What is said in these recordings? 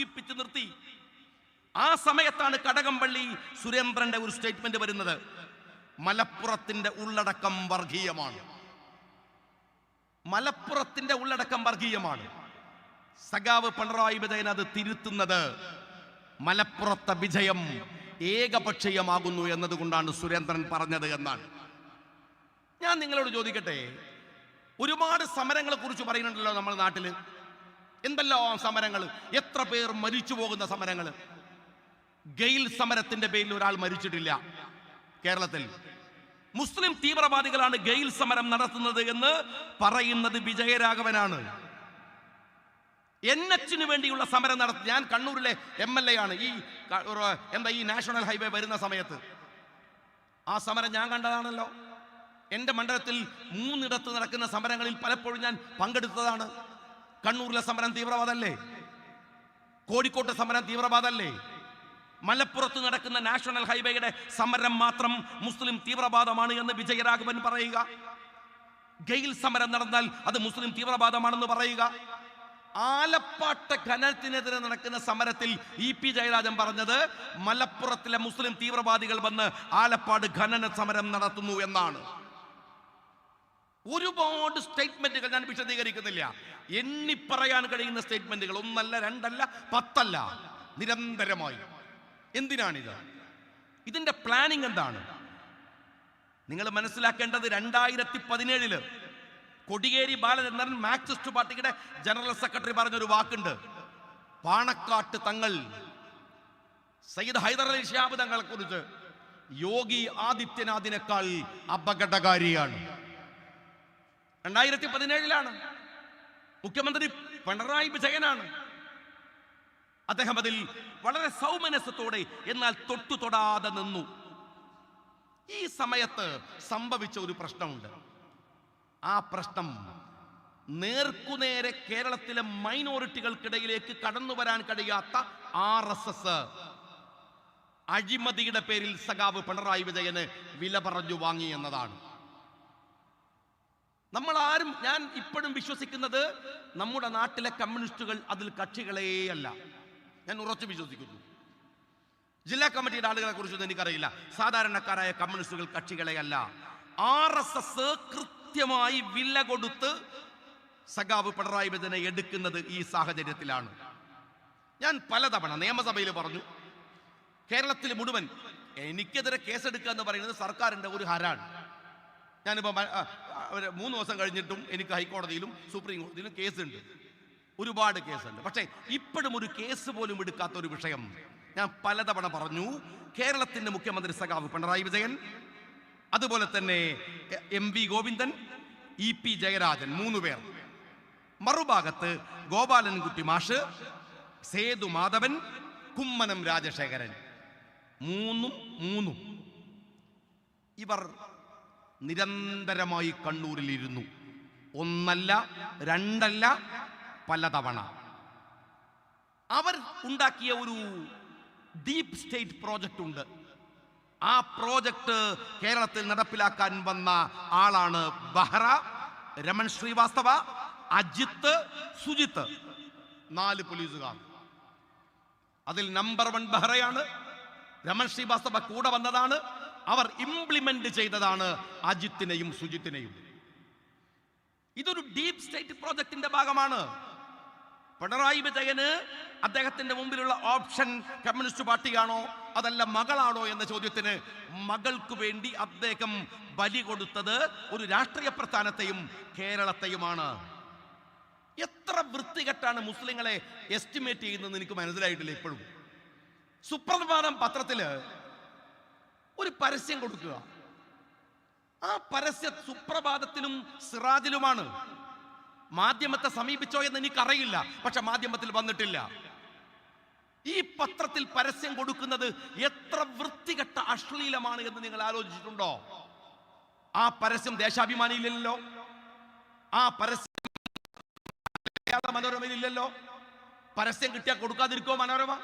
സുഖിപ്പിച്ച് നിർത്തി. ആ സമയത്താണ് കടകംപള്ളി സുരേന്ദ്രന്റെ ഒരു സ്റ്റേറ്റ്മെന്റ് വരുന്നത്. മലപ്പുറത്തിന്റെ ഉള്ളടക്കം വർഗീയമാണ്. മലപ്പുറത്തിന്റെ ഉള്ളടക്കം വർഗീയമാണ്. സഖാവ് പിണറായി വിജയൻ അത് തിരുത്തുന്നത് മലപ്പുറത്തെ വിജയം ഏകപക്ഷീയമാകുന്നു എന്നതുകൊണ്ടാണ് സുരേന്ദ്രൻ പറഞ്ഞത് എന്നാണ്. ഞാൻ നിങ്ങളോട് ചോദിക്കട്ടെ ഒരുപാട് സമരങ്ങളെ കുറിച്ച് പറയുന്നുണ്ടല്ലോ നമ്മുടെ നാട്ടിൽ. എന്തെല്ലാം സമരങ്ങൾ എത്ര പേർ മരിച്ചു പോകുന്ന സമരങ്ങൾ ഗെയിൽ സമരത്തിന്റെ പേരിൽ ഒരാൾ മരിച്ചിട്ടില്ല കേരളത്തിൽ. മുസ്ലിം തീവ്രവാദികളാണ് ഗെയിൽ സമരം നടത്തുന്നത് എന്ന് പറയുന്നത് വിജയരാഘവനാണ്. എൻ എച്ചിന് വേണ്ടിയുള്ള സമരം നടത്തി ഞാൻ കണ്ണൂരിലെ എം എൽ എ ആണ്. ഈ എന്താ ഈ നാഷണൽ ഹൈവേ വരുന്ന സമയത്ത്. ആ സമരം ഞാൻ കണ്ടതാണല്ലോ. എന്റെ മണ്ഡലത്തിൽ മൂന്നിടത്ത് നടക്കുന്ന സമരങ്ങളിൽ പലപ്പോഴും ഞാൻ പങ്കെടുത്തതാണ്. കണ്ണൂരിലെ സമരം തീവ്രവാദല്ലേ? കോഴിക്കോട്ടെ സമരം തീവ്രവാദല്ലേ? മലപ്പുറത്ത് നടക്കുന്ന നാഷണൽ ഹൈവേയുടെ സമരം മാത്രം മുസ്ലിം തീവ്രവാദമാണ് എന്ന് വിജയരാഘവൻ പറയുക. ഗെയിൽ സമരം നടന്നാൽ അത് മുസ്ലിം തീവ്രവാദമാണെന്ന് പറയുക. ആലപ്പാട്ട ഖനനത്തിനെതിരെ നടക്കുന്ന സമരത്തിൽ ഇ പി ജയരാജൻ പറഞ്ഞത് മലപ്പുറത്തിലെ മുസ്ലിം തീവ്രവാദികൾ വന്ന് ആലപ്പാട് ഖനന സമരം നടത്തുന്നു എന്നാണ്. ഒരുപാട് സ്റ്റേറ്റ്മെന്റുകൾ ഞാൻ വിശദീകരിക്കുന്നില്ല. എണ്ണി പറയാൻ കഴിയുന്ന സ്റ്റേറ്റ്മെന്റുകൾ. ഒന്നല്ല രണ്ടല്ല പത്തല്ല. നിരന്തരമായി. എന്തിനാണിത്? ഇതിന്റെ പ്ലാനിങ് എന്താണ്? നിങ്ങൾ മനസ്സിലാക്കേണ്ടത് രണ്ടായിരത്തി പതിനേഴിൽ കൊടിയേരി ബാലചന്ദ്രൻ മാർക്സിസ്റ്റ് പാർട്ടിയുടെ ജനറൽ സെക്രട്ടറി പറഞ്ഞൊരു വാക്കുണ്ട്. പാണക്കാട്ട് തങ്ങൾ സയ്യിദ് ഹൈദറലി ഷാബ് തങ്ങളെ കുറിച്ച് യോഗി ആദിത്യനാഥിനേക്കാൾ അപകടകാരിയാണ്. രണ്ടായിരത്തി പതിനേഴിലാണ് മുഖ്യമന്ത്രി പിണറായി വിജയനാണ്. അദ്ദേഹം അതിൽ വളരെ സൗമനസ്യത്തോടെ എന്നാൽ തൊട്ടു തൊടാതെ നിന്നു. ഈ സമയത്ത് സംഭവിച്ച ഒരു പ്രശ്നമുണ്ട്. ആ പ്രശ്നം നേർക്കുനേരെ കേരളത്തിലെ മൈനോറിറ്റികൾക്കിടയിലേക്ക് കടന്നു വരാൻ കഴിയാത്ത ആർ എസ് എസ്. അഴിമതിയുടെ പേരിൽ സഖാവ് പിണറായി വിജയന് വില പറഞ്ഞു വാങ്ങി എന്നതാണ്. നമ്മൾ ആരും ഞാൻ ഇപ്പോഴും വിശ്വസിക്കുന്നത് നമ്മുടെ നാട്ടിലെ കമ്മ്യൂണിസ്റ്റുകൾ അതിൽ കക്ഷികളേയല്ല ഞാൻ ഉറച്ചു വിശ്വസിക്കുന്നു. ജില്ലാ കമ്മിറ്റിയുടെ ആളുകളെ കുറിച്ചൊന്നും എനിക്കറിയില്ല. സാധാരണക്കാരായ കമ്മ്യൂണിസ്റ്റുകൾ കക്ഷികളെയല്ല ആർ എസ് എസ് കൃത്യമായി വില കൊടുത്ത് സഖാവ് പിണറായി വിജയനെ എടുക്കുന്നത് ഈ സാഹചര്യത്തിലാണ്. ഞാൻ പലതവണ നിയമസഭയിൽ പറഞ്ഞു കേരളത്തിൽ മുഴുവൻ എനിക്കെതിരെ കേസെടുക്കുക എന്ന് പറയുന്നത് സർക്കാരിന്റെ ഒരു ഹരാണ്. ഞാനിപ്പോൾ മൂന്ന് ദിവസം കഴിഞ്ഞിട്ടും എനിക്ക് ഹൈക്കോടതിയിലും സുപ്രീം കോടതിയിലും കേസുണ്ട്. ഒരുപാട് കേസുണ്ട്. പക്ഷേ ഇപ്പോഴും ഒരു കേസ് പോലും എടുക്കാത്ത ഒരു വിഷയം ഞാൻ പലതവണ പറഞ്ഞു. കേരളത്തിന്റെ മുഖ്യമന്ത്രി സഖാവ് പിണറായി വിജയൻ അതുപോലെ തന്നെ M V Govindan E P Jayarajan മൂന്ന് പേർ. മറുഭാഗത്ത് ഗോപാലൻകുട്ടി മാഷ് സേതു മാധവൻ കുമ്മനം രാജശേഖരൻ. മൂന്നും മൂന്നും. ഇവർ നിരന്തരമായി കണ്ണൂരിലിരുന്നു. ഒന്നല്ല രണ്ടല്ല പലതവണ. അവർ ഉണ്ടാക്കിയ ഒരു ഡീപ് സ്റ്റേറ്റ് പ്രോജക്റ്റ് ഉണ്ട് ആ പ്രോജക്റ്റ് കേരളത്തിൽ നടപ്പിലാക്കാൻ വന്ന ആളാണ് ബഹ്റ രമൺ ശ്രീവാസ്തവ അജിത്ത് സുജിത്ത്. നാല് പോലീസുകാർ. അതിൽ നമ്പർ വൺ ബഹ്റയാണ് രമൺ ശ്രീവാസ്തവ കൂടെ വന്നതാണ് അവർ ഇംപ്ലിമെന്റ് ചെയ്തതാണ് അജിത്തിനെയും സുജിത്തിനെയും. ഇതൊരു ഡീപ് സ്റ്റേറ്റ് പ്രോജക്റ്റിന്റെ ഭാഗമാണ്. പിണറായി വിജയന് അദ്ദേഹത്തിന്റെ മുമ്പിലുള്ള ഓപ്ഷൻ കമ്മ്യൂണിസ്റ്റ് പാർട്ടിയാണോ അതല്ല മകളാണോ എന്ന ചോദ്യത്തിന് മകൾക്ക് വേണ്ടി അദ്ദേഹം ബലി കൊടുത്തത് ഒരു രാഷ്ട്രീയ പ്രസ്ഥാനത്തെയും കേരളത്തെയുമാണ്. എത്ര വൃത്തികെട്ടാണ് മുസ്ലിങ്ങളെ എസ്റ്റിമേറ്റ് ചെയ്യുന്നത് എനിക്ക് മനസ്സിലായിട്ടില്ല ഇപ്പോഴും. സുപ്രഭാതം പത്രത്തിൽ ഒരു പരസ്യം കൊടുക്കുക. ആ പരസ്യ സുപ്രഭാതത്തിലും സിറാജിലുമാണ്. മാധ്യമത്തെ സമീപിച്ചോ എന്ന് എനിക്കറിയില്ല പക്ഷെ മാധ്യമത്തിൽ വന്നിട്ടില്ല. ഈ പത്രത്തിൽ പരസ്യം കൊടുക്കുന്നത് എത്ര വൃത്തികെട്ട അശ്ലീലമാണ് എന്ന് നിങ്ങൾ ആലോചിച്ചിട്ടുണ്ടോ? ആ പരസ്യം ദേശാഭിമാനിയില്ലല്ലോ. ആ പരസ്യം മനോരമയിലില്ലല്ലോ. പരസ്യം കിട്ടിയാൽ കൊടുക്കാതിരിക്കോ മനോരമ?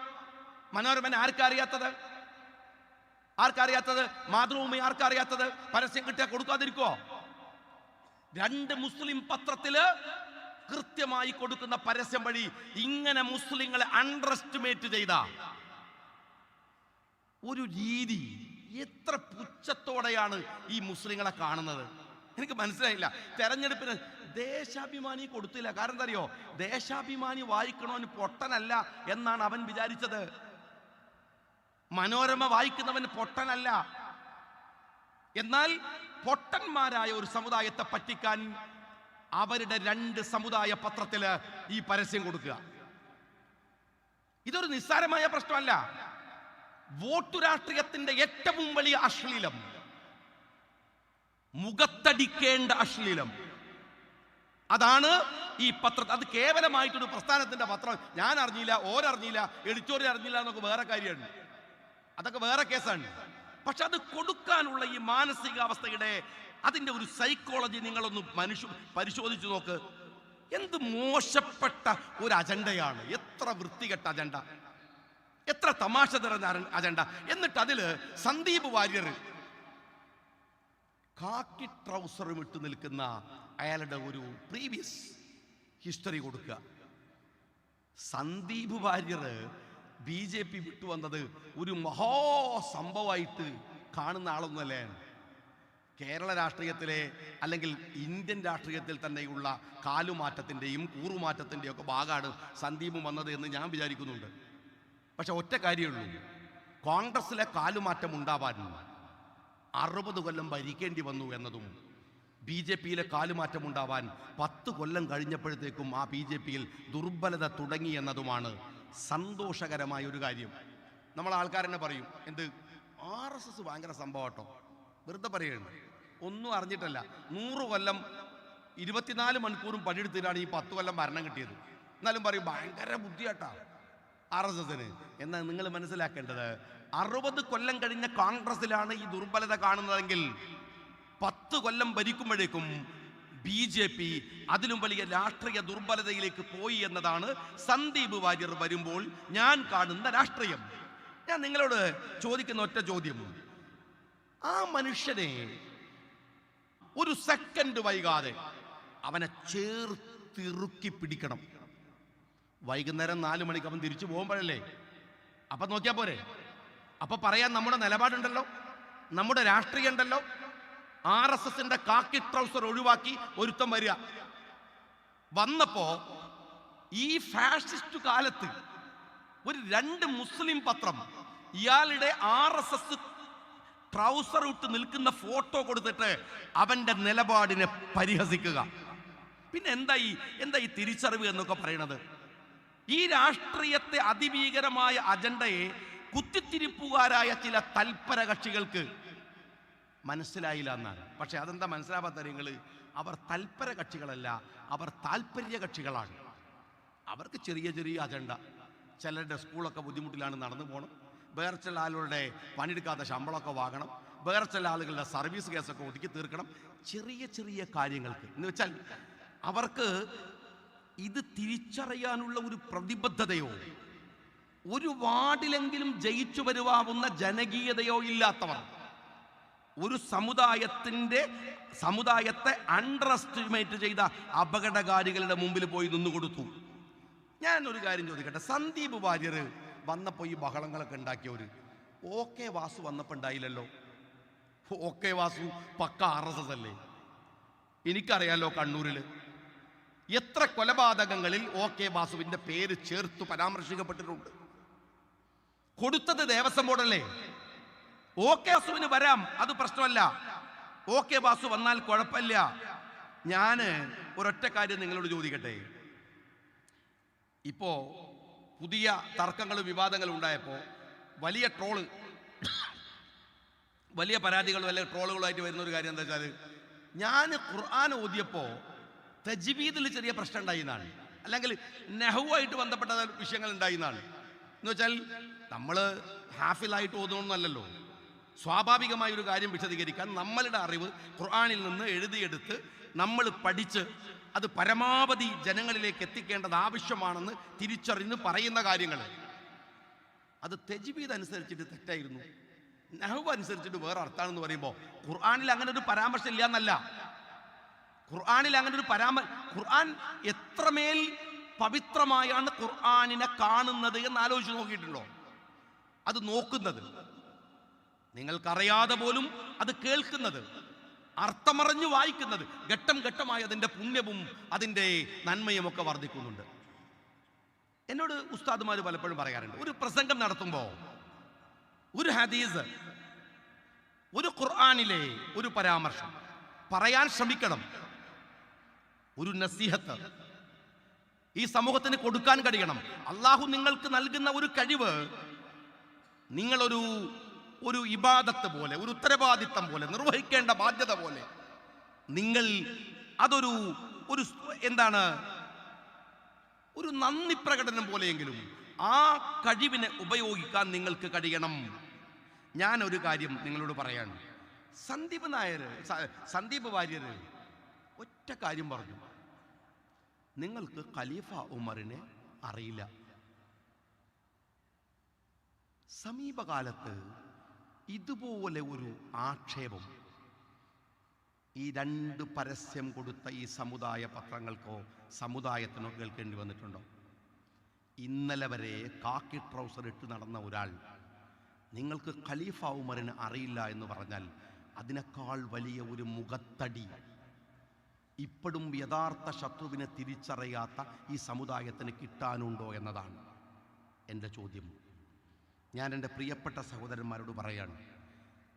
മനോരമനെ ആർക്കറിയാത്തത്? ആർക്കറിയാത്തത്? മാതൃഭൂമി ആർക്കറിയാത്തത്? പരസ്യം കിട്ടിയാൽ കൊടുക്കാതിരിക്കോ രണ്ട് മുസ്ലിം പത്രത്തിൽ കൃത്യമായി കൊടുക്കുന്ന പരസ്യം വഴി ഇങ്ങനെ മുസ്ലിങ്ങളെ അണ്ടർ ചെയ്ത. ഒരു രീതി എത്ര പുച്ഛത്തോടെയാണ് ഈ മുസ്ലിങ്ങളെ കാണുന്നത്? എനിക്ക് മനസ്സിലായില്ല. തെരഞ്ഞെടുപ്പിന് ദേശാഭിമാനി കൊടുത്തില്ല. കാരണം എന്താ അറിയോ? ദേശാഭിമാനി വായിക്കണോന് പൊട്ടനല്ല എന്നാണ് അവൻ വിചാരിച്ചത്. മനോരമ വായിക്കുന്നവൻ പൊട്ടനല്ല. എന്നാൽ പൊട്ടന്മാരായ ഒരു സമുദായത്തെ പറ്റിക്കാൻ അവരുടെ രണ്ട് സമുദായ പത്രത്തിൽ ഈ പരസ്യം കൊടുക്കുക. ഇതൊരു നിസ്സാരമായ പ്രശ്നമല്ല. വോട്ടു രാഷ്ട്രീയത്തിന്റെ ഏറ്റവും വലിയ അശ്ലീലം. മുഖത്തടിക്കേണ്ട അശ്ലീലം. അതാണ് ഈ പത്ര അത് കേവലമായിട്ടൊരു പ്രസ്ഥാനത്തിന്റെ പത്രം. ഞാൻ അറിഞ്ഞില്ല ഓരറിഞ്ഞില്ല എഡിറ്റോറിയൽ അറിഞ്ഞില്ല എന്നൊക്കെ വേറെ കാര്യമാണ് അതൊക്കെ വേറെ കേസാണ്. പക്ഷെ അത് കൊടുക്കാനുള്ള ഈ മാനസികാവസ്ഥയുടെ അതിന്റെ ഒരു സൈക്കോളജി നിങ്ങളൊന്ന് മനുഷ്യ പരിശോധിച്ചു നോക്ക്. എന്ത് മോശപ്പെട്ട ഒരു അജണ്ടയാണ്. എത്ര വൃത്തികെട്ട അജണ്ട. എത്ര തമാശ നിറഞ്ഞ അജണ്ട. എന്നിട്ട് അതിൽ സന്ദീപ് വാര്യർ കാക്കി ട്രൗസറും ഇട്ട് നിൽക്കുന്ന അയാളുടെ ഒരു പ്രീവിയസ് ഹിസ്റ്ററി കൊടുക്കുക. Sandeep Warrier B J P വിട്ടുവന്നത് ഒരു മഹാസംഭവമായിട്ട് കാണുന്ന ആളൊന്നുമല്ലേ? കേരള രാഷ്ട്രീയത്തിലെ അല്ലെങ്കിൽ ഇന്ത്യൻ രാഷ്ട്രീയത്തിൽ തന്നെയുള്ള കാലുമാറ്റത്തിന്റെയും കൂറുമാറ്റത്തിന്റെയും ഒക്കെ ഭാഗമാണ് സന്ദീപ് വന്നത് എന്ന് ഞാൻ വിചാരിക്കുന്നുണ്ട്. പക്ഷെ ഒറ്റ കാര്യമുള്ളൂ കോൺഗ്രസ്സിലെ കാലുമാറ്റം ഉണ്ടാവാൻ അറുപത് കൊല്ലം ഭരിക്കേണ്ടി വന്നു എന്നതും ബി ജെ പിയിലെ കാലുമാറ്റം ഉണ്ടാവാൻ പത്ത് കൊല്ലം കഴിഞ്ഞപ്പോഴത്തേക്കും ആ ബി ജെ പിയിൽ ദുർബലത തുടങ്ങി എന്നതുമാണ് സന്തോഷകരമായ ഒരു കാര്യം. നമ്മൾ ആൾക്കാരെന്നെ പറയും എന്ത്? ആർ എസ് എസ് ഭയങ്കര സംഭവം കേട്ടോ. വെറുതെ പറയുകയാണ് ഒന്നും അറിഞ്ഞിട്ടല്ല. നൂറ് കൊല്ലം ഇരുപത്തിനാല് മണിക്കൂറും പണിയെടുത്തിട്ടാണ് ഈ പത്ത് കൊല്ലം ഭരണം കിട്ടിയത്. എന്നാലും പറയും ഭയങ്കര ബുദ്ധിയാട്ടാ ആർ എസ് എസിന്. എന്നാൽ നിങ്ങൾ മനസ്സിലാക്കേണ്ടത് അറുപത് കൊല്ലം കഴിഞ്ഞ കോൺഗ്രസിലാണ് ഈ ദുർബലത കാണുന്നതെങ്കിൽ പത്ത് കൊല്ലം ഭരിക്കുമ്പോഴേക്കും ബി ജെ പി അതിലും വലിയ രാഷ്ട്രീയ ദുർബലതയിലേക്ക് പോയി എന്നതാണ് സന്ദീപ് വാര്യർ വരുമ്പോൾ ഞാൻ കാണുന്ന രാഷ്ട്രീയം. ഞാൻ നിങ്ങളോട് ചോദിക്കുന്ന ഒറ്റ ചോദ്യം. ആ മനുഷ്യനെ ഒരു സെക്കൻഡ് വൈകാതെ അവനെ ചേർത്തിറുക്കി പിടിക്കണം. വൈകുന്നേരം നാല് മണിക്ക് അവൻ തിരിച്ചു പോകുമ്പോഴല്ലേ? അപ്പൊ നോക്കിയാ പോരെ? അപ്പൊ പറയാൻ നമ്മുടെ നിലപാടുണ്ടല്ലോ? നമ്മുടെ രാഷ്ട്രീയം ഉണ്ടല്ലോ? ആർ എസ് എസിന്റെ കാക്കി ട്രൗസർ ഒഴിവാക്കി ഒരുത്തം വരിക. വന്നപ്പോ ഈ ഫാഷിസ്റ്റ് കാലത്ത് ഒരു രണ്ട് മുസ്ലിം പത്രം ഇയാളുടെ ആർ എസ് എസ് ട്രൗസർ ഇട്ട് നിൽക്കുന്ന ഫോട്ടോ കൊടുത്തിട്ട് അവന്റെ നിലപാടിനെ പരിഹസിക്കുക. പിന്നെ എന്താ ഈ എന്താ ഈ തിരിച്ചറിവ് എന്നൊക്കെ പറയണത്? ഈ രാഷ്ട്രീയത്തെ അതിഭീകരമായ അജണ്ടയെ കുത്തിത്തിരിപ്പുകാരായ ചില തൽപര കക്ഷികൾക്ക് മനസ്സിലായില്ല എന്നാണ്. പക്ഷെ അതെന്താ മനസ്സിലാവാത്ത നിങ്ങൾ അവർ തൽപര കക്ഷികളല്ല അവർ താല്പര്യ കക്ഷികളാണ്. അവർക്ക് ചെറിയ ചെറിയ അജണ്ട ചിലരുടെ സ്കൂളൊക്കെ ബുദ്ധിമുട്ടിലാണ് നടന്നു പോകണം വേറെ ചില ആളുകളുടെ പണിയെടുക്കാത്ത ശമ്പളമൊക്കെ വാങ്ങണം. വേറെ ചില ആളുകളുടെ സർവീസ് കേസൊക്കെ ഒതുക്കി തീർക്കണം. ചെറിയ ചെറിയ കാര്യങ്ങൾക്ക്. എന്ന് വെച്ചാൽ അവർക്ക് ഇത് തിരിച്ചറിയാനുള്ള ഒരു പ്രതിബദ്ധതയോ ഒരു വാർഡിലെങ്കിലും ജയിച്ചു വരുവാവുന്ന ജനകീയതയോ ഇല്ലാത്തവർ. ഒരു സമുദായത്തിന്റെ സമുദായത്തെ അണ്ടർ എസ്റ്റിമേറ്റ് ചെയ്ത അപകടകാരികളുടെ മുമ്പിൽ പോയി നിന്നു കൊടുത്തു. ഞാൻ ഒരു കാര്യം ചോദിക്കട്ടെ? സന്ദീപ് വാര്യർ വന്നപ്പോൾ ഈ ബഹളങ്ങളൊക്കെ ഉണ്ടാക്കിയവർ ഓക്കെ വാസു വന്നപ്പോൾ ഉണ്ടായില്ലല്ലോ. Okay Vasu pucca R S S അല്ലേ? എനിക്കറിയാലോ കണ്ണൂരിൽ എത്ര കൊലപാതകങ്ങളിൽ ഓ കെ വാസുവിന്റെ പേര് ചേർത്ത് പരാമർശിക്കപ്പെട്ടിട്ടുണ്ട്. കൊടുത്തത് ദേവസ്വം ബോർഡല്ലേ? ഓ കെ വാസുവിന് വരാം. അത് പ്രശ്നമല്ല. ഓ കെ വാസു വന്നാൽ കുഴപ്പമില്ല. ഞാൻ ഒരൊറ്റ കാര്യം നിങ്ങളോട് ചോദിക്കട്ടെ? ഇപ്പോ പുതിയ തർക്കങ്ങളും വിവാദങ്ങളും ഉണ്ടായപ്പോൾ വലിയ ട്രോൾ വലിയ പരാതികളും അല്ലെങ്കിൽ ട്രോളുകളായിട്ട് വരുന്ന ഒരു കാര്യം എന്താ വെച്ചാൽ ഞാൻ ഖുർആൻ ഓതിയപ്പോൾ തജ്വീദിൽ ചെറിയ പ്രശ്നം ഉണ്ടായി എന്നാണ്. അല്ലെങ്കിൽ നെഹുവായിട്ട് ബന്ധപ്പെട്ട വിഷയങ്ങൾ ഉണ്ടായി എന്നാണ്. എന്ന് വെച്ചാൽ നമ്മൾ ഹാഫിലായിട്ട് ഓതണമെന്നല്ലല്ലോ സ്വാഭാവികമായ ഒരു കാര്യം വിശദീകരിക്കാൻ നമ്മളുടെ അറിവ് ഖുർആാനിൽ നിന്ന് എഴുതിയെടുത്ത് നമ്മൾ പഠിച്ച് അത് പരമാവധി ജനങ്ങളിലേക്ക് എത്തിക്കേണ്ടത് ആവശ്യമാണെന്ന് തിരിച്ചറിഞ്ഞ് പറയുന്ന കാര്യങ്ങൾ. അത് തെജ്വീദ് അനുസരിച്ചിട്ട് തെറ്റായിരുന്നു. നഹവ് അനുസരിച്ചിട്ട് വേറെ അർത്ഥാണെന്ന് പറയുമ്പോൾ ഖുർആാനിൽ അങ്ങനെ ഒരു പരാമർശം ഇല്ല എന്നല്ല ഖുർആാനിൽ അങ്ങനെ ഒരു പരാമ ഖുർആൻ എത്രമേൽ പവിത്രമായാണ് ഖുർആാനിനെ കാണുന്നത് എന്ന് ആലോചിച്ച് നോക്കിയിട്ടുണ്ടോ? അത് നോക്കുന്നത്. നിങ്ങൾക്കറിയാതെ പോലും അത് കേൾക്കുന്നത് അർത്ഥമറിഞ്ഞു വായിക്കുന്നത് ഘട്ടം ഘട്ടമായി അതിന്റെ പുണ്യവും അതിന്റെ നന്മയും ഒക്കെ വർദ്ധിക്കുന്നുണ്ട്. എന്നോട് ഉസ്താദുമാർ പലപ്പോഴും പറയാറുണ്ട് ഒരു പ്രസംഗം നടത്തുമ്പോൾ ഒരു ഹദീസ് ഒരു ഖുർആാനിലെ ഒരു പരാമർശം പറയാൻ ശ്രമിക്കണം. ഒരു നസീഹത്ത് ഈ സമൂഹത്തിന് കൊടുക്കാൻ കഴിയണം. അള്ളാഹു നിങ്ങൾക്ക് നൽകുന്ന ഒരു കഴിവ് നിങ്ങളൊരു ഒരു ഇബാദത്ത് പോലെ ഒരു ഉത്തരവാദിത്തം പോലെ നിർവഹിക്കേണ്ട ബാധ്യത പോലെ നിങ്ങൾ അതൊരു ഒരു എന്താണ് ഒരു നന്ദി പ്രകടനം പോലെയെങ്കിലും ആ കഴിവിനെ ഉപയോഗിക്കാൻ നിങ്ങൾക്ക് കഴിയണം. ഞാൻ ഒരു കാര്യം നിങ്ങളോട് പറയാണ്. സന്ദീപ് നായർ സന്ദീപ് വാര്യർ ഒറ്റ കാര്യം പറഞ്ഞു. നിങ്ങൾക്ക് ഖലീഫ ഉമറിനെ അറിയില്ല. സമീപകാലത്ത് ഇതുപോലെ ഒരു ആക്ഷേപം. ഈ രണ്ട് പരസ്യം കൊടുത്ത ഈ സമുദായ പത്രങ്ങൾക്കോ സമുദായത്തിനോ കേൾക്കേണ്ടി വന്നിട്ടുണ്ടോ? ഇന്നലെ വരെ കാക്കി ട്രൗസർ ഇട്ട് നടന്ന ഒരാൾ നിങ്ങൾക്ക് ഖലീഫ ഉമറിന് അറിയില്ല എന്ന് പറഞ്ഞാൽ അതിനേക്കാൾ വലിയ ഒരു മുഖത്തടി. ഇപ്പോഴും യഥാർത്ഥ ശത്രുവിനെ തിരിച്ചറിയാത്ത ഈ സമുദായത്തിന് കിട്ടാനുണ്ടോ എന്നതാണ് എന്റെ ചോദ്യം. ഞാൻ എന്റെ പ്രിയപ്പെട്ട സഹോദരന്മാരോട് പറയാണ്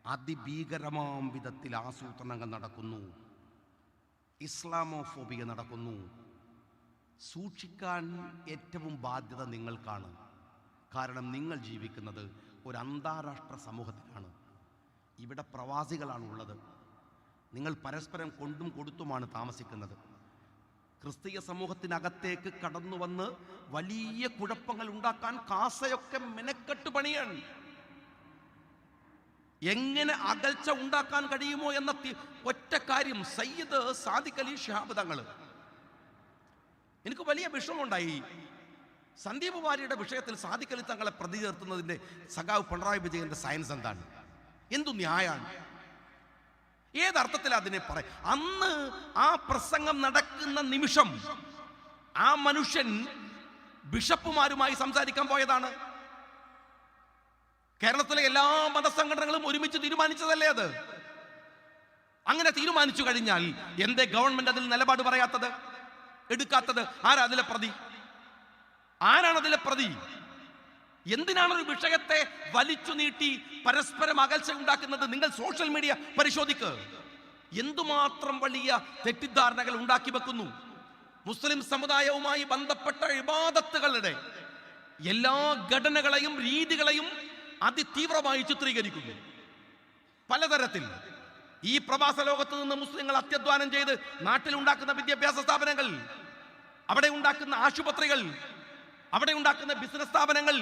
അതിഭീകരമാം വിധത്തിൽ ആസൂത്രണങ്ങൾ നടക്കുന്നു ഇസ്ലാമോഫോബിയ നടക്കുന്നു. സൂക്ഷിക്കാൻ ഏറ്റവും ബാധ്യത നിങ്ങൾക്കാണ്. കാരണം നിങ്ങൾ ജീവിക്കുന്നത് ഒരു അന്താരാഷ്ട്ര സമൂഹത്തിലാണ്. ഇവിടെ പ്രവാസികളാണ് ഉള്ളത് നിങ്ങൾ പരസ്പരം കൊണ്ടും കൊടുത്തുമാണ് താമസിക്കുന്നത്. ക്രിസ്തീയ സമൂഹത്തിനകത്തേക്ക് കടന്നു വന്ന് വലിയ കുഴപ്പങ്ങൾ ഉണ്ടാക്കാൻ കാസയൊക്കെ മെനക്കെട്ട് പണിയാണ് എങ്ങനെ അകൽച്ച ഉണ്ടാക്കാൻ കഴിയുമോ എന്ന ഒറ്റ കാര്യം സയ്യിദ് സാദിഖ് അലി ഷിഹാബ് എനിക്ക് വലിയ വിഷമമുണ്ടായി. സന്ദീപ് വാര്യയുടെ വിഷയത്തിൽ സാദിഖ് അലി തങ്ങളെ പ്രതി ചേർത്തുന്നതിന്റെ സഖാവ് പിണറായി വിജയന്റെ സയൻസ് എന്താണ്? എന്തു ന്യായാണ്? ഏതർത്ഥത്തിൽ അതിനെ പറയും അന്ന് ആ പ്രസംഗം നടക്കുന്ന നിമിഷം ആ മനുഷ്യൻ ബിഷപ്പുമാരുമായി സംസാരിക്കാൻ പോയതാണ്. കേരളത്തിലെ എല്ലാ മതസംഘടനകളും ഒരുമിച്ച് തീരുമാനിച്ചതല്ലേ അത്? അങ്ങനെ തീരുമാനിച്ചു കഴിഞ്ഞാൽ എന്തേ ഗവൺമെന്റ് അതിൽ നിലപാട് പറയാത്തത്? എടുക്കാത്തത്? ആരാ അതിലെ പ്രതി? ആരാണ് അതിലെ പ്രതി? എന്തിനാണ് ഒരു വിഷയത്തെ വലിച്ചു നീട്ടി പരസ്പരം അകൽച്ച ഉണ്ടാക്കുന്നത്? നിങ്ങൾ സോഷ്യൽ മീഡിയ പരിശോധിക്ക്. എന്തുമാത്രം വലിയ തെറ്റിദ്ധാരണകൾ ഉണ്ടാക്കി വെക്കുന്നു? മുസ്ലിം സമുദായവുമായി ബന്ധപ്പെട്ട ഇബാദത്തുകളുടെ എല്ലാ ഘടനകളെയും രീതികളെയും അതിതീവ്രമായി ചിത്രീകരിക്കുന്നു. പലതരത്തിൽ ഈ പ്രവാസ ലോകത്ത് നിന്ന് മുസ്ലിങ്ങൾ അത്യധ്വാനം ചെയ്ത് നാട്ടിലുണ്ടാക്കുന്ന വിദ്യാഭ്യാസ സ്ഥാപനങ്ങൾ അവിടെ ഉണ്ടാക്കുന്ന ആശുപത്രികൾ അവിടെ ഉണ്ടാക്കുന്ന ബിസിനസ് സ്ഥാപനങ്ങൾ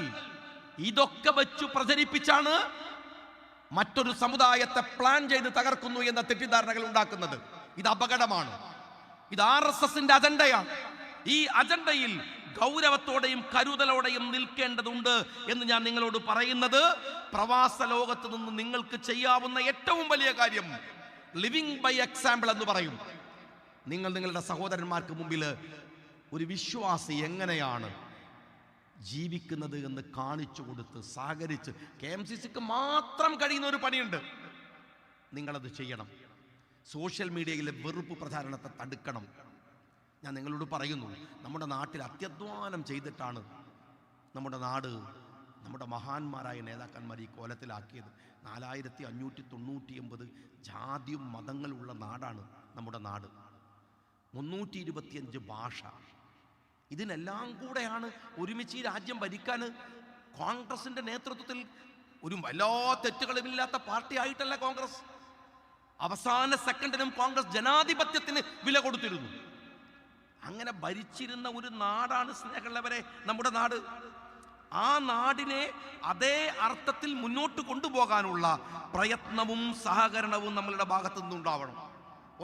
ഇതൊക്കെ വെച്ചു പ്രചരിപ്പിച്ചാണ് മറ്റൊരു സമുദായത്തെ പ്ലാൻ ചെയ്ത് തകർക്കുന്നു എന്ന തെറ്റിദ്ധാരണകൾ ഉണ്ടാക്കുന്നത്. ഇത് അപകടമാണ്. ഇത് ആർ എസ് എസിന്റെ അജണ്ടയാണ്. ഈ അജണ്ടയിൽ ഗൗരവത്തോടെയും കരുതലോടെയും നിൽക്കേണ്ടതുണ്ട് എന്ന് ഞാൻ നിങ്ങളോട് പറയുന്നത്. പ്രവാസ ലോകത്ത് നിന്ന് നിങ്ങൾക്ക് ചെയ്യാവുന്ന ഏറ്റവും വലിയ കാര്യം ലിവിങ് ബൈ എക്സാമ്പിൾ എന്ന് പറയും. നിങ്ങൾ നിങ്ങളുടെ സഹോദരന്മാർക്ക് മുമ്പിൽ ഒരു വിശ്വാസി എങ്ങനെയാണ് ജീവിക്കുന്നത് എന്ന് കാണിച്ചു കൊടുത്ത് സഹകരിച്ച് കെ എം സി സിക്ക് മാത്രം കഴിയുന്ന ഒരു പണിയുണ്ട്. നിങ്ങളത് ചെയ്യണം. സോഷ്യൽ മീഡിയയിലെ വെറുപ്പ് പ്രചാരണത്തെ തടുക്കണം. ഞാൻ നിങ്ങളോട് പറയുന്നു നമ്മുടെ നാട്ടിൽ അത്യധ്വാനം ചെയ്തിട്ടാണ് നമ്മുടെ നാട് നമ്മുടെ മഹാന്മാരായ നേതാക്കന്മാർ ഈ കോലത്തിലാക്കിയത്. നാലായിരത്തി അഞ്ഞൂറ്റി തൊണ്ണൂറ്റി എൺപത് ജാതിയും മതങ്ങളുള്ള നാടാണ് നമ്മുടെ നാട്. മുന്നൂറ്റി ഇരുപത്തിയഞ്ച് ഭാഷ ഇതിനെല്ലാം കൂടെയാണ് ഒരുമിച്ച് ഈ രാജ്യം ഭരിക്കാൻ കോൺഗ്രസിന്റെ നേതൃത്വത്തിൽ ഒരു എല്ലാ തെറ്റുകളുമില്ലാത്ത പാർട്ടി ആയിട്ടല്ല കോൺഗ്രസ്. അവസാന സെക്കൻഡിനും കോൺഗ്രസ് ജനാധിപത്യത്തിന് വില കൊടുത്തിരുന്നു. അങ്ങനെ ഭരിച്ചിരുന്ന ഒരു നാടാണ് സ്നേഹമുള്ളവരെ നമ്മുടെ നാട്. ആ നാടിനെ അതേ അർത്ഥത്തിൽ മുന്നോട്ട് കൊണ്ടുപോകാനുള്ള പ്രയത്നവും സഹകരണവും നമ്മളുടെ ഭാഗത്തു നിന്നുണ്ടാവണം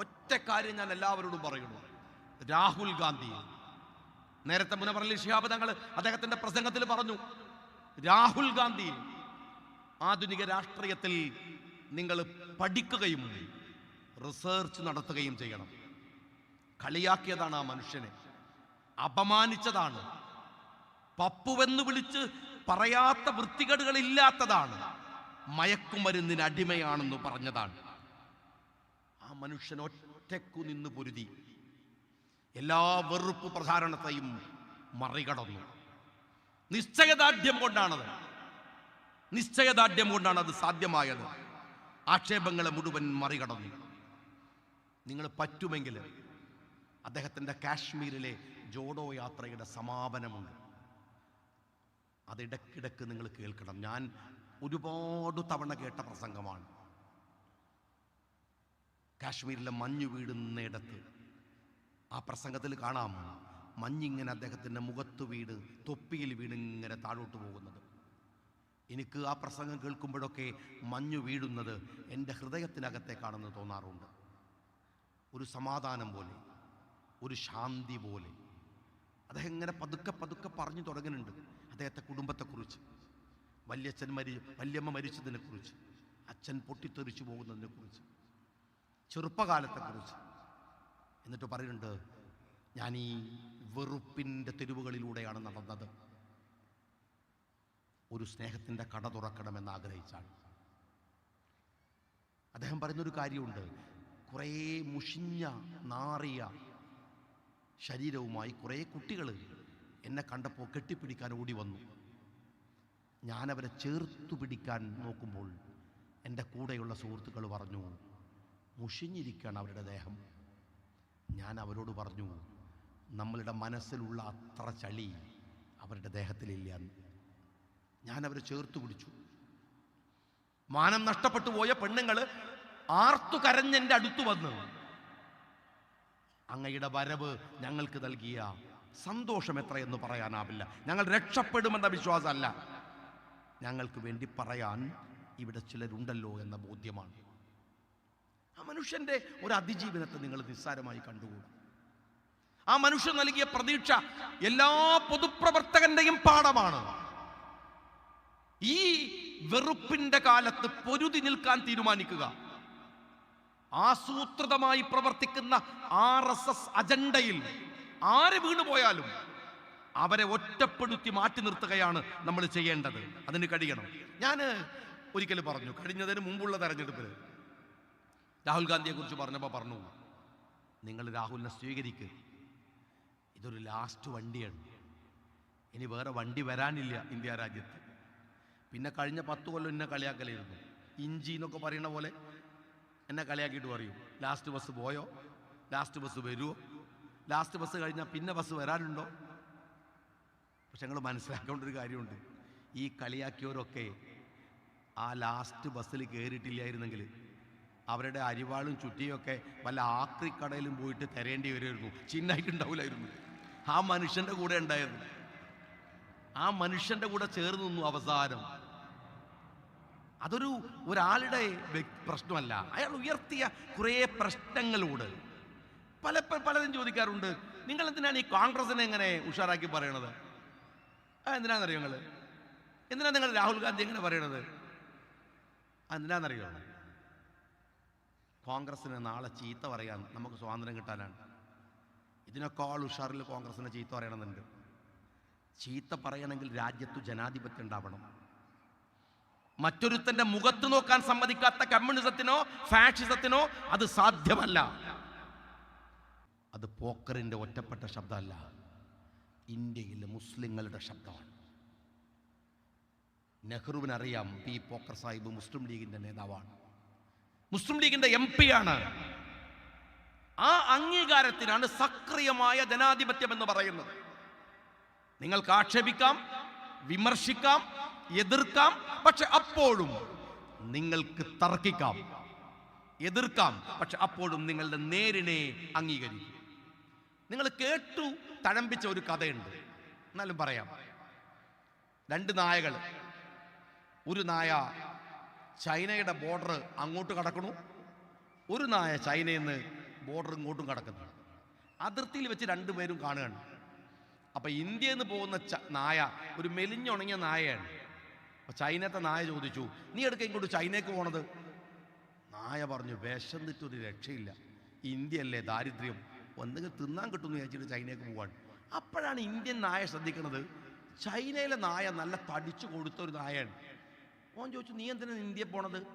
ഒറ്റ കാര്യം ഞാൻ എല്ലാവരോടും പറയുന്നു. രാഹുൽ ഗാന്ധി നേരത്തെ മുനവറലി ഷിഹാബ് തങ്ങൾ അദ്ദേഹത്തിന്റെ പ്രസംഗത്തിൽ പറഞ്ഞു രാഹുൽ ഗാന്ധി ആധുനിക രാഷ്ട്രീയത്തിൽ നിങ്ങൾ പഠിക്കുകയും റിസർച്ച് നടത്തുകയും ചെയ്യണം. കളിയാക്കിയതാണ് ആ മനുഷ്യനെ. അപമാനിച്ചതാണ്. പപ്പുവെന്ന് വിളിച്ച് പറയാത്ത വൃത്തികേടുകളില്ലാത്തതാണ്. മയക്കുമരുന്നിന് അടിമയാണെന്ന് പറഞ്ഞതാണ്. ആ മനുഷ്യൻ ഒറ്റക്കു നിന്ന് പൊരുതി. എല്ലാ വെറുപ്പ് പ്രധാരണത്തെയും മറികടന്നു. നിശ്ചയദാർഢ്യം കൊണ്ടാണത്. നിശ്ചയദാർഢ്യം കൊണ്ടാണ് അത് സാധ്യമായത്. ആക്ഷേപങ്ങളെ മുഴുവൻ മറികടന്നു. നിങ്ങൾ പറ്റുമെങ്കിൽ അദ്ദേഹത്തിന്റെ കാശ്മീരിലെ ജോഡോ യാത്രയുടെ സമാപനമുണ്ട്. അതിടക്കിടക്ക് നിങ്ങൾ കേൾക്കണം. ഞാൻ ഒരുപാട് തവണ കേട്ട പ്രസംഗമാണ്. കാശ്മീരിലെ മഞ്ഞു വീടുന്നിടത്ത് ആ പ്രസംഗത്തിൽ കാണാം മഞ്ഞിങ്ങനെ അദ്ദേഹത്തിന്റെ മുഖത്ത് വീട് തൊപ്പിയിൽ വീണ് ഇങ്ങനെ താഴോട്ട് പോകുന്നത്. എനിക്ക് ആ പ്രസംഗം കേൾക്കുമ്പോഴൊക്കെ മഞ്ഞു വീഴുന്നത് എന്റെ ഹൃദയത്തിനകത്തേക്കാണെന്ന് തോന്നാറുണ്ട്. ഒരു സമാധാനം പോലെ ഒരു ശാന്തി പോലെ. അദ്ദേഹം ഇങ്ങനെ പതുക്കെ പതുക്കെ പറഞ്ഞു തുടങ്ങുന്നുണ്ട് അദ്ദേഹത്തെ കുടുംബത്തെക്കുറിച്ച് വല്യച്ഛൻ മരി വല്യമ്മ മരിച്ചതിനെക്കുറിച്ച് അച്ഛൻ പൊട്ടിത്തെറിച്ചു പോകുന്നതിനെക്കുറിച്ച് ചെറുപ്പകാലത്തെക്കുറിച്ച്. എന്നിട്ട് പറയുന്നുണ്ട് ഞാൻ ഈ വെറുപ്പിന്റെ തെരുവുകളിലൂടെയാണ് നടന്നത്. ഒരു സ്നേഹത്തിന്റെ കട തുറക്കണമെന്ന് ആഗ്രഹിച്ചാണ്. അദ്ദേഹം പറയുന്നൊരു കാര്യമുണ്ട്. കുറേ മുഷിഞ്ഞ നാറിയ ശരീരവുമായി കുറേ കുട്ടികൾ എന്നെ കണ്ടപ്പോൾ കെട്ടിപ്പിടിക്കാൻ ഓടി വന്നു. ഞാനവരെ ചേർത്തു പിടിക്കാൻ നോക്കുമ്പോൾ എന്റെ കൂടെയുള്ള സുഹൃത്തുക്കൾ പറഞ്ഞു മുഷിഞ്ഞിരിക്കുകയാണ് അവരുടെ ദേഹം. ഞാൻ അവരോട് പറഞ്ഞു നമ്മളുടെ മനസ്സിലുള്ള അത്ര ചളി അവരുടെ ദേഹത്തിലില്ല ഞാൻ അവരെ ചേർത്ത് പിടിച്ചു. മാനം നഷ്ടപ്പെട്ടു പോയ പെണ്ണുങ്ങൾ ആർത്തു കരഞ്ഞെന്റെ അടുത്ത് വന്ന് അങ്ങയുടെ വരവ് ഞങ്ങൾക്ക് നൽകിയ സന്തോഷം എത്രയെന്ന് പറയാനാവില്ല. ഞങ്ങൾ രക്ഷപ്പെടുമെന്ന വിശ്വാസമല്ല. ഞങ്ങൾക്ക് വേണ്ടി പറയാൻ ഇവിടെ ചിലരുണ്ടല്ലോ എന്ന ബോധ്യമാണ്. ആ മനുഷ്യന്റെ ഒരു അതിജീവനത്തെ നിങ്ങൾ നിസ്സാരമായി കണ്ടുകൂടാ. ആ മനുഷ്യൻ നൽകിയ പ്രതീക്ഷ എല്ലാ പൊതുപ്രവർത്തകന്റെയും പാഠമാണ്. ഈ വെറുപ്പിന്റെ കാലത്ത് പൊരുതി നിൽക്കാൻ തീരുമാനിക്കുക. ആസൂത്രിതമായി പ്രവർത്തിക്കുന്ന ആർ എസ് എസ് അജണ്ടയിൽ ആര് വീണുപോയാലും അവരെ ഒറ്റപ്പെടുത്തി മാറ്റി നിർത്തുകയാണ് നമ്മൾ ചെയ്യേണ്ടത്. അതിന് കഴിയണം. ഞാൻ ഒരിക്കൽ പറഞ്ഞു. കഴിഞ്ഞതിന് മുമ്പുള്ള തെരഞ്ഞെടുപ്പിൽ രാഹുൽ ഗാന്ധിയെ കുറിച്ച് പറഞ്ഞപ്പോൾ പറഞ്ഞു നിങ്ങൾ രാഹുലിനെ സ്വീകരിക്കുക ഇതൊരു ലാസ്റ്റ് വണ്ടിയാണ്. ഇനി വേറെ വണ്ടി വരാനില്ല ഇന്ത്യ രാജ്യത്ത്. പിന്നെ കഴിഞ്ഞ പത്ത് കൊല്ലം എന്നെ കളിയാക്കലായിരുന്നു. ഇഞ്ചി എന്നൊക്കെ പറയുന്ന പോലെ എന്നെ കളിയാക്കിയിട്ട് പറയും ലാസ്റ്റ് ബസ് പോയോ? ലാസ്റ്റ് ബസ് വരുമോ ലാസ്റ്റ് ബസ് കഴിഞ്ഞാൽ പിന്നെ ബസ് വരാനുണ്ടോ? പക്ഷെ ഞങ്ങൾ മനസ്സിലാക്കേണ്ട ഒരു കാര്യമുണ്ട്. ഈ കളിയാക്കിയവരൊക്കെ ആ ലാസ്റ്റ് ബസ്സിൽ കയറിയിട്ടില്ലായിരുന്നെങ്കിൽ അവരുടെ അരിവാളും ചുറ്റിയൊക്കെ വല്ല ആക്രിക്കടയിലും പോയിട്ട് തരേണ്ടി വരുമായിരുന്നു. ചിന്നായിട്ടുണ്ടാവില്ലായിരുന്നു ആ മനുഷ്യന്റെ കൂടെ ഉണ്ടായിരുന്നു. ആ മനുഷ്യന്റെ കൂടെ ചേർന്ന് നിന്നു അവസാനം. അതൊരു ഒരാളുടെ പ്രശ്നമല്ല. അയാൾ ഉയർത്തിയ കുറേ പ്രശ്നങ്ങളോട്. പല പലരും ചോദിക്കാറുണ്ട്. നിങ്ങൾ എന്തിനാണ് ഈ കോൺഗ്രസിനെ എങ്ങനെ ഉഷാറാക്കി പറയണത്? എന്തിനാണെന്നറിയോ നിങ്ങൾ എന്തിനാണ് നിങ്ങൾ രാഹുൽ ഗാന്ധി എങ്ങനെ പറയണത്? എന്തിനാണെന്നറിയോ കോൺഗ്രസിന് നാളെ ചീത്ത പറയാൻ നമുക്ക് സ്വാതന്ത്ര്യം കിട്ടാനാണ്. ഇതിനേക്കാൾ ഉഷാറിൽ കോൺഗ്രസിനെ ചീത്ത പറയണമെന്നുണ്ട്. ചീത്ത പറയണമെങ്കിൽ രാജ്യത്തു ജനാധിപത്യം ഉണ്ടാവണം. മറ്റൊരുത്തന്റെ മുഖത്ത് നോക്കാൻ സമ്മതിക്കാത്ത കമ്മ്യൂണിസത്തിനോ ഫാഷിസത്തിനോ അത് സാധ്യമല്ല. അത് പോക്കറിന്റെ ഒറ്റപ്പെട്ട ശബ്ദമല്ല. ഇന്ത്യയിലെ മുസ്ലിങ്ങളുടെ ശബ്ദമാണ്. നെഹ്റുവിനറിയാം പി പോക്കർ സാഹിബ് മുസ്ലിം ലീഗിന്റെ നേതാവാണ്. മുസ്ലിം ലീഗിന്റെ എം പി ആണ്. ആ അംഗീകാരത്തിനാണ് സക്രിയമായ ജനാധിപത്യം എന്ന് പറയുന്നത്. നിങ്ങൾക്ക് ആക്ഷേപിക്കാം വിമർശിക്കാം എതിർക്കാം പക്ഷെ അപ്പോഴും നിങ്ങൾക്ക് തർക്കിക്കാം. എതിർക്കാം പക്ഷെ അപ്പോഴും നിങ്ങളുടെ നേരിനെ അംഗീകരിക്കും. നിങ്ങൾ കേട്ടു തഴമ്പിച്ച ഒരു കഥയുണ്ട്. എന്നാലും പറയാം. രണ്ട് നായകൾ. ഒരു നായ ചൈനയുടെ ബോർഡർ അങ്ങോട്ട് കടക്കണു. ഒരു നായ ചൈനയിൽ നിന്ന് ബോർഡർ ഇങ്ങോട്ടും കടക്കുന്നു അതിർത്തിയിൽ വെച്ച് രണ്ടുപേരും കാണുകയാണ്. അപ്പൊ ഇന്ത്യയിൽ നിന്ന് പോകുന്ന നായ ഒരു മെലിഞ്ഞുണങ്ങിയ നായയാണ്. അപ്പൊ ചൈനത്തെ നായ ചോദിച്ചു നീ എടുക്ക ഇങ്ങോട്ട് ചൈനയ്ക്ക് പോണത്? നായ പറഞ്ഞു വിശന്നിട്ടൊരു രക്ഷയില്ല. ഇന്ത്യയല്ലേ ദാരിദ്ര്യം. ഒന്നുകിൽ തിന്നാൻ കിട്ടുമെന്ന് വിചാരിച്ചിട്ട് ചൈനയ്ക്ക് പോവാണ് അപ്പോഴാണ് ഇന്ത്യൻ നായ ശ്രദ്ധിക്കുന്നത് ചൈനയിലെ നായ നല്ല തടിച്ചു കൊടുത്ത ഒരു നായയാണ്. ഓൻ ചോദിച്ചു നീ എന്തിനാ ഇന്ത്യയിൽ പോണത്?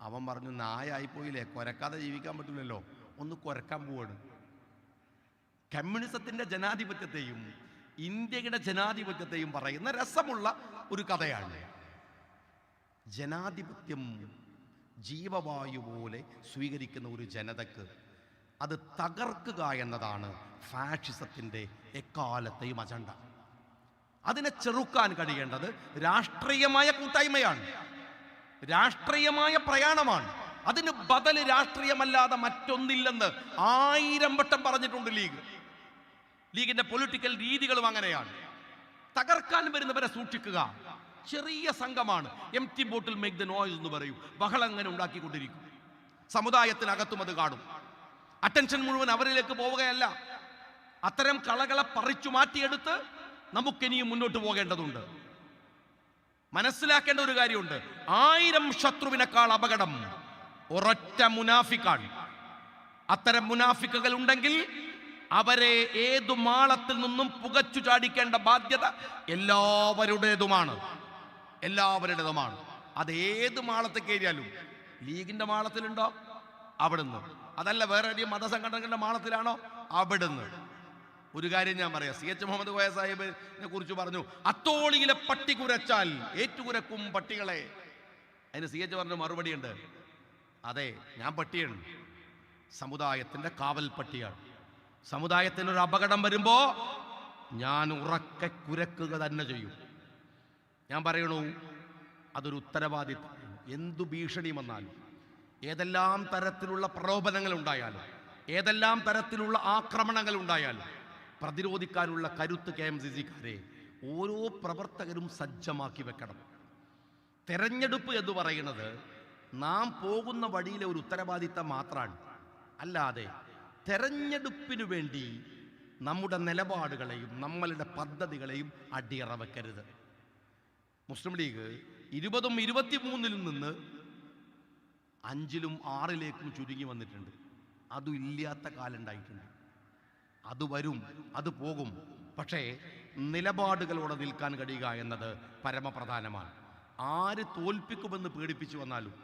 അവൻ പറഞ്ഞു നായായി പോയില്ലേ കൊരക്കാതെ ജീവിക്കാൻ പറ്റില്ലല്ലോ ഒന്ന് കൊരക്കാൻ പോവാണ്. കമ്മ്യൂണിസത്തിന്റെ ജനാധിപത്യത്തെയും ഇന്ത്യയുടെ ജനാധിപത്യത്തെയും പറയുന്ന രസമുള്ള ഒരു കഥയാണ്. ജനാധിപത്യം ജീവവായു പോലെ സ്വീകരിക്കുന്ന ഒരു ജനതക്ക് അത് തകർക്കുക എന്നതാണ് ഫാഷിസത്തിന്റെ എക്കാലത്തെയും അജണ്ട. അതിനെ ചെറുക്കാൻ കഴിയേണ്ടത് രാഷ്ട്രീയമായ കൂട്ടായ്മയാണ്. രാഷ്ട്രീയമായ പ്രയാണമാണ്. അതിന് ബദൽ രാഷ്ട്രീയമല്ലാതെ മറ്റൊന്നില്ലെന്ന് ആയിരം വട്ടം പറഞ്ഞിട്ടുണ്ട് ലീഗ്. ലീഗിന്റെ പൊളിറ്റിക്കൽ രീതികളും അങ്ങനെയാണ്. തകർക്കാൻ വരുന്നവരെ സൂക്ഷിക്കുക. ചെറിയ സംഘമാണ്. M T bottle make the noise എന്ന് പറയും. ബഹളം അങ്ങനെ ഉണ്ടാക്കിക്കൊണ്ടിരിക്കും. സമുദായത്തിനകത്തും അത് കാണും. അറ്റൻഷൻ മുഴുവൻ അവരിലേക്ക് പോവുകയല്ല. അത്തരം കളകളെ പറിച്ചു മാറ്റിയെടുത്ത് നമുക്കിനിയും മുന്നോട്ട് പോകേണ്ടതുണ്ട്. മനസ്സിലാക്കേണ്ട ഒരു കാര്യമുണ്ട്. ആയിരം ശത്രുവിനേക്കാൾ അപകടം ഒരൊറ്റ മുനാഫിക്കാണ്. അത്തരം മുനാഫിക്കുകൾ ഉണ്ടെങ്കിൽ അവരെ ഏതു മാളത്തിൽ നിന്നും പുകച്ചു ചാടിക്കേണ്ട ബാധ്യത എല്ലാവരുടേതുമാണ്. എല്ലാവരുടേതുമാണ്. അത് ഏത് മാളത്തിൽ കയറിയാലും ലീഗിന്റെ മാളത്തിലുണ്ടോ? അവിടുന്ന്. അതല്ല വേറെ മതസംഘടനകളുടെ മാളത്തിലാണോ? അവിടുന്ന്. ഒരു കാര്യം ഞാൻ പറയാം. സി എച്ച് മുഹമ്മദ് കോയ സാഹിബിനെ കുറിച്ച് പറഞ്ഞു. അത്തോളിയിലെ പട്ടി കുരച്ചാൽ ഏറ്റുകുരക്കും പട്ടികളെ. അതിന് സി എച്ച് പറഞ്ഞ മറുപടി ഉണ്ട് അതെ ഞാൻ പട്ടിയാണ്. സമുദായത്തിന്റെ കാവൽ പട്ടിയാണ്. സമുദായത്തിന് ഒരു അപകടം വരുമ്പോ ഞാൻ ഉറക്കെ കുരക്കുക തന്നെ ചെയ്യും. ഞാൻ പറയണു അതൊരു ഉത്തരവാദിത്വം എന്തു ഭീഷണി വന്നാലും ഏതെല്ലാം തരത്തിലുള്ള പ്രലോഭനങ്ങൾ ഉണ്ടായാലും ഏതെല്ലാം തരത്തിലുള്ള ആക്രമണങ്ങൾ ഉണ്ടായാലും പ്രതിരോധിക്കാനുള്ള കരുത്ത് കെ എം സി സിക്കാരെ ഓരോ പ്രവർത്തകരും സജ്ജമാക്കി വെക്കണം. തെരഞ്ഞെടുപ്പ് എന്ന് പറയുന്നത് നാം പോകുന്ന വഴിയിലെ ഒരു ഉത്തരവാദിത്തം മാത്രമാണ് അല്ലാതെ തെരഞ്ഞെടുപ്പിനു വേണ്ടി നമ്മുടെ നിലപാടുകളെയും നമ്മളുടെ പദ്ധതികളെയും അടിയറ വെക്കരുത് മുസ്ലിം ലീഗ് ഇരുപതും ഇരുപത്തിമൂന്നിലും നിന്ന് അഞ്ചിലും ആറിലേക്കും ചുരുങ്ങി വന്നിട്ടുണ്ട്. അതും ഇല്ലാത്ത കാലം ഉണ്ടായിട്ടുണ്ട്. അത് വരും അത് പോകും. പക്ഷേ നിലപാടുകളോടെ നിൽക്കാൻ കഴിയുക എന്നത് പരമപ്രധാനമാണ്. ആര് തോൽപ്പിക്കുമെന്ന് പേടിപ്പിച്ചു വന്നാലും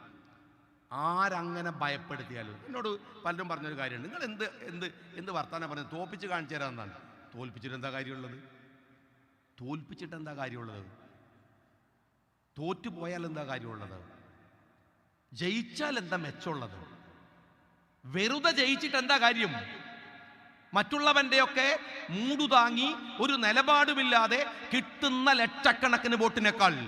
ആരങ്ങനെ ഭയപ്പെടുത്തിയാലും എന്നോട് പലരും പറഞ്ഞൊരു കാര്യമുണ്ട്. നിങ്ങൾ എന്ത് എന്ത് എന്ത് വർത്താനം പറഞ്ഞത് തോൽപ്പിച്ച് കാണിച്ചു തരാമെന്നാണ് തോൽപ്പിച്ചിട്ട് എന്താ കാര്യമുള്ളത്? തോൽപ്പിച്ചിട്ട് എന്താ കാര്യമുള്ളത്? തോറ്റുപോയാൽ എന്താ കാര്യമുള്ളത്? ജയിച്ചാൽ എന്താ മെച്ചമുള്ളത്? വെറുതെ ജയിച്ചിട്ട് എന്താ കാര്യം? മറ്റുള്ളവന്റെയൊക്കെ മൂടുതാങ്ങി ഒരു നിലപാടുമില്ലാതെ കിട്ടുന്ന ലക്ഷക്കണക്കിന് വോട്ടിനേക്കാൾ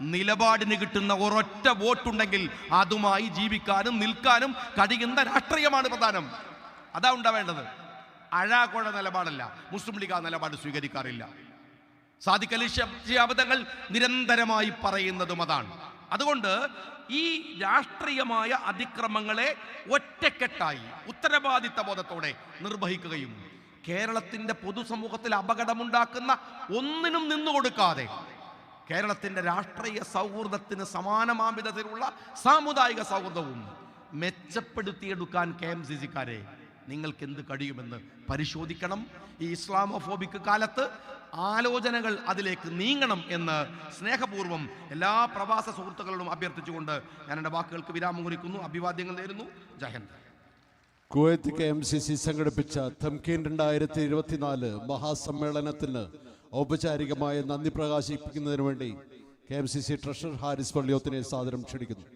നിലപാടിന് കിട്ടുന്ന ഒരൊറ്റ വോട്ടുണ്ടെങ്കിൽ അതുമായി ജീവിക്കാനും നിൽക്കാനും കഴിയുന്ന രാഷ്ട്രീയമാണ് പ്രധാനം. അതാ ഉണ്ടാവേണ്ടത്. അഴാക്കോഴ നിലപാടല്ല മുസ്ലിം ലീഗ് ആ നിലപാട് സ്വീകരിക്കാറില്ല. സാദിഖലി ശബ്ദങ്ങൾ നിരന്തരമായി പറയുന്നതും അതാണ്. അതുകൊണ്ട് ഈ രാഷ്ട്രീയമായ അതിക്രമങ്ങളെ ഒറ്റക്കെട്ടായി ഉത്തരവാദിത്ത ബോധത്തോടെ നിർവഹിക്കുകയും കേരളത്തിന്റെ പൊതുസമൂഹത്തിൽ അപകടമുണ്ടാക്കുന്ന ഒന്നിനും നിന്നുകൊടുക്കാതെ കേരളത്തിന്റെ രാഷ്ട്രീയ സൗഹൃദത്തിന് സമാനമാം വിധത്തിലുള്ള സാമുദായിക സൗഹൃദവും മെച്ചപ്പെടുത്തിയെടുക്കാൻ കെ എം സി സിക്കാരെ നിങ്ങൾക്ക് എന്ത് കഴിയുമെന്ന് പരിശോധിക്കണം. ഈ ഇസ്ലാമോഫോബിക് കാലത്ത് ആലോചനകൾ അതിലേക്ക് നീങ്ങണം എന്ന് സ്നേഹപൂർവം എല്ലാ പ്രവാസ സുഹൃത്തുക്കളോടും അഭ്യർത്ഥിച്ചുകൊണ്ട് ഞാൻ എന്റെ വാക്കുകൾക്ക് വിരാമം കുറിക്കുന്നു അഭിവാദ്യങ്ങൾ നേരുന്നു. Jayant Kuwait K M C C സംഘടിപ്പിച്ച തംകീൻ രണ്ടായിരത്തി ഇരുപത്തിനാല് മഹാസമ്മേളനത്തിന് ഔപചാരികമായ നന്ദി പ്രകാശിപ്പിക്കുന്നതിന് വേണ്ടി K M C C treasurer Haris പള്ളിയോത്തിനെ സാദരം ക്ഷണിക്കുന്നു.